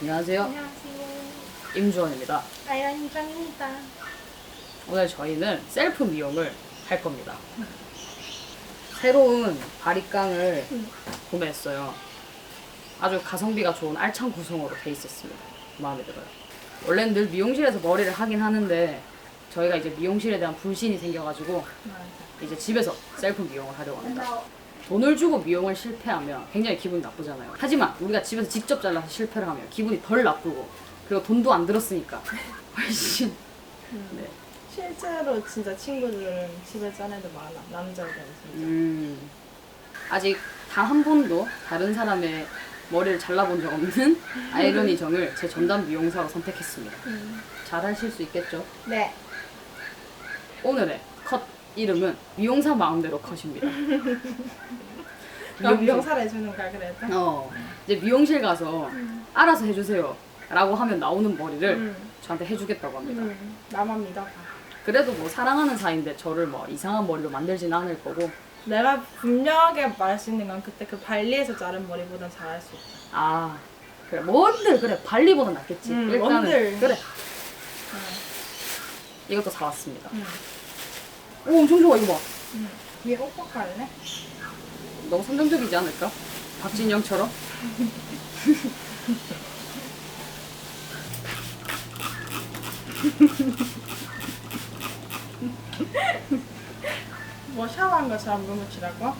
안녕하세요. 안녕하세요. 임주원입니다. 아연이장입니다. 오늘 저희는 셀프 미용을 할 겁니다. 새로운 바리깡을 음. 구매했어요. 아주 가성비가 좋은 알찬 구성으로 돼 있었습니다. 마음에 들어요. 원래는 늘 미용실에서 머리를 하긴 하는데 저희가 이제 미용실에 대한 불신이 생겨가지고 이제 집에서 셀프 미용을 하려고 합니다. 돈을 주고 미용을 실패하면 굉장히 기분이 나쁘잖아요. 하지만 우리가 집에서 직접 잘라서 실패를 하면 기분이 덜 나쁘고 그리고 돈도 안 들었으니까 훨씬 네. 실제로 진짜 친구들은 집에 짠 애들 많아. 남자들은 진짜. 음, 아직 단 한 번도 다른 사람의 머리를 잘라본 적 없는 아이러니 정을 제 전담 미용사로 선택했습니다. 잘 하실 수 있겠죠? 네. 오늘의 컷 이름은 미용사 마음대로 컷입니다. 그럼 미용사를 해주는 거야 그래도. 어, 이제 미용실 가서 알아서 해주세요. 라고 하면 나오는 머리를 음. 저한테 해주겠다고 합니다. 음. 나만 믿어봐. 그래도 뭐 사랑하는 사이인데 저를 뭐 이상한 머리로 만들지는 않을 거고 내가 분명하게 말할 수 있는 건 그때 그 발리에서 자른 머리보단 잘할 수 있다. 아 그래 뭔들 그래 발리보다 낫겠지 음, 일단은 뭔들. 그래 이것도 사왔습니다 응. 오 엄청 좋아 이거 봐 응. 위에 오빠 갈래? 너무 선정적이지 않을까? 박진영처럼 뭐 샤워한 것처럼 물 묻히라고?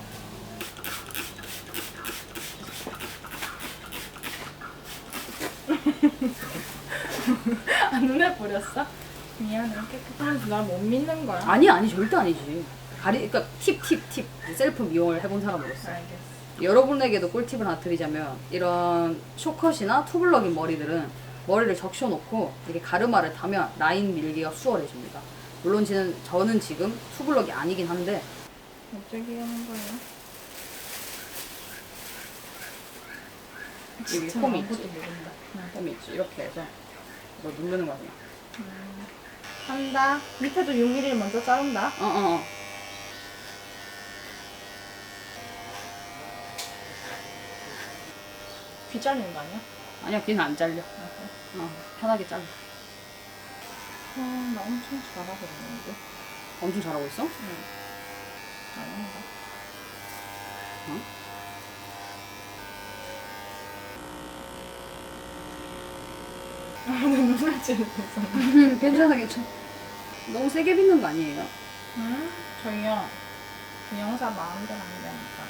안 눈에 뿌렸어? 미안해. 깨끗한데 날못 믿는 거야. 아니 아니 절대 아니지. 가리 그러니까 팁 팁 팁. 셀프 미용을 해본 사람으로서. 알겠어. 여러분에게도 꿀팁을 하나 드리자면 이런 쇼컷이나 투블럭인 머리들은 머리를 적셔놓고 이렇게 가르마를 타면 라인 밀기가 수월해집니다. 물론 저는, 저는 지금 투블럭이 아니긴 한데. 어떻게 하는 거예요? 여기 아무것도 있지? 모른다. 홈이 있지? 이렇게 해서 이거 누르는 거야? 그냥 한다 밑에도 6mm 먼저 자른다 어 어 어 귀 잘리는 거 아니야? 아니야 귀는 안 잘려 어, 편하게 잘라 아, 나 엄청 잘하고 있는데 엄청 잘하고 있어? 아닌가? 어? 아, 눈물 찌르고 있어 괜찮아 괜찮아. 너무 세게 빗는 거 아니에요? 응? 저희요. 영사 마음대로 안 되니까.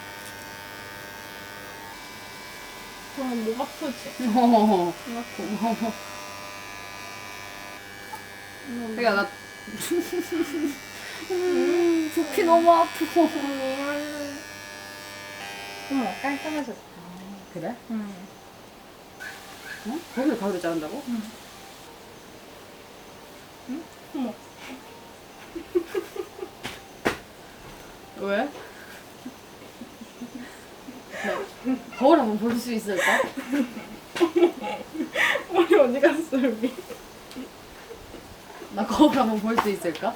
그럼 목 아프지? 어허허 목 아프 고마워 그러니까 나 음, 두피 너무 아프고. 어머 깔끔해졌다. 그래? 응 어? 거기를 가위로 자른다고? 어머 왜? 거울 한번 볼 수 있을까? 머리 어디 갔어 여기 나 거울 한번 볼 수 있을까?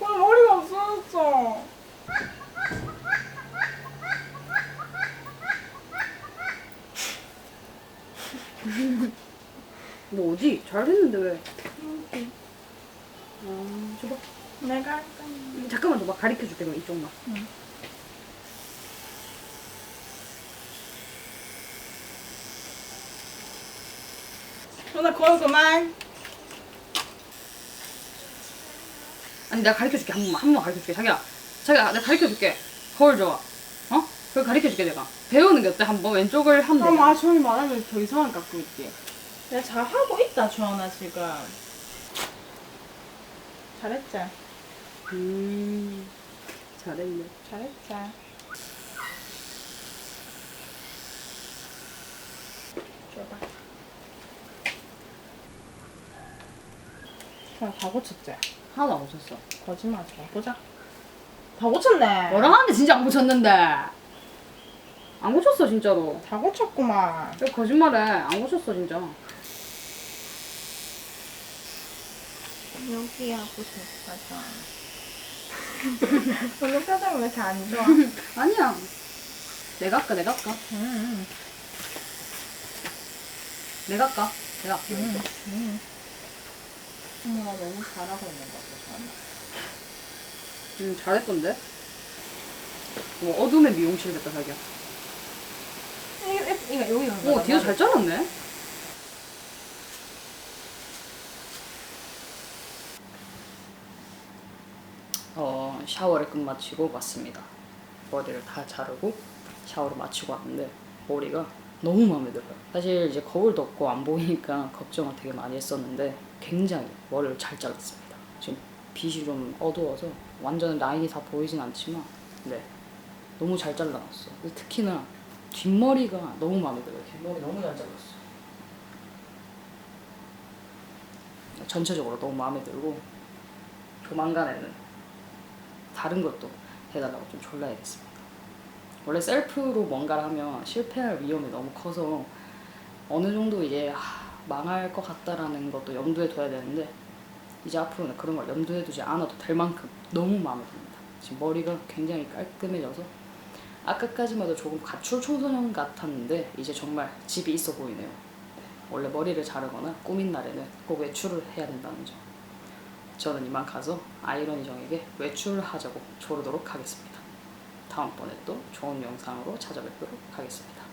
어, 머리가 없어졌어 너 어디? 잘했는데 왜? 아, 줘봐. 내가 할까 잠깐만 줘봐. 가르쳐줄게, 그럼 이쪽만. 응. 누나 거울 그만 아니, 내가 가르쳐 줄게. 한 번만, 한 번만 가르쳐 줄게. 자기야. 자기야, 내가 가르쳐 줄게. 거울 줘. 어? 그걸 가르쳐줄게, 내가. 배우는 게 어때? 한번 왼쪽을 돼. 그럼 아 주원이 말하면 더 이상하게 갖고 있지 내가 잘 하고 있다 주원아 지금 잘했지? 음, 잘했네. 잘했지 줘봐 그냥 다 고쳤지? 하나도 안 고쳤어. 거짓말 하지 마 보자 다 고쳤네 너랑 하는데 진짜 안 고쳤는데. 안 고쳤어, 진짜로. 다 고쳤구만 왜 거짓말해. 안 고쳤어, 진짜. 여기 하고 싶어서 오늘 표정이 왜 이렇게 안 좋아? 아니야. 내가 할까, 내가 할까? 음. 내가 할까? 내가 할게. 음. 엄마가 너무 잘하고 있는 것 같아, 저는. 음, 잘했던데? 뭐 어둠의 미용실 됐다 자기야. 이거 여기 가. 오 뒤에 잘 잘랐네. 어 샤워를 끝 마치고 왔습니다. 머리를 다 자르고 샤워를 마치고 왔는데 머리가 너무 마음에 들어요. 사실 이제 거울도 없고 안 보이니까 걱정을 되게 많이 했었는데 굉장히 머리를 잘 잘랐습니다. 지금 빛이 좀 어두워서 완전 라인이 다 보이진 않지만 네 너무 잘 잘라놨어. 특히나 뒷머리가 너무 마음에 들어요. 뒷머리 너무 잘 잘랐어. 전체적으로 너무 마음에 들고 조만간에는 다른 것도 해달라고 좀 졸라야겠습니다. 원래 셀프로 뭔가를 하면 실패할 위험이 너무 커서 어느 정도 이제 하, 망할 것 같다라는 것도 염두에 둬야 되는데 이제 앞으로는 그런 걸 염두에 두지 않아도 될 만큼 너무 마음에 듭니다. 지금 머리가 굉장히 깔끔해져서 아까까지만 해도 조금 가출 청소년 같았는데 이제 정말 집이 있어 보이네요. 네, 원래 머리를 자르거나 꾸민 날에는 꼭 외출을 해야 된다는 점. 저는 이만 가서 아이러니 정에게 외출을 하자고 조르도록 하겠습니다. 다음번에 또 좋은 영상으로 찾아뵙도록 하겠습니다.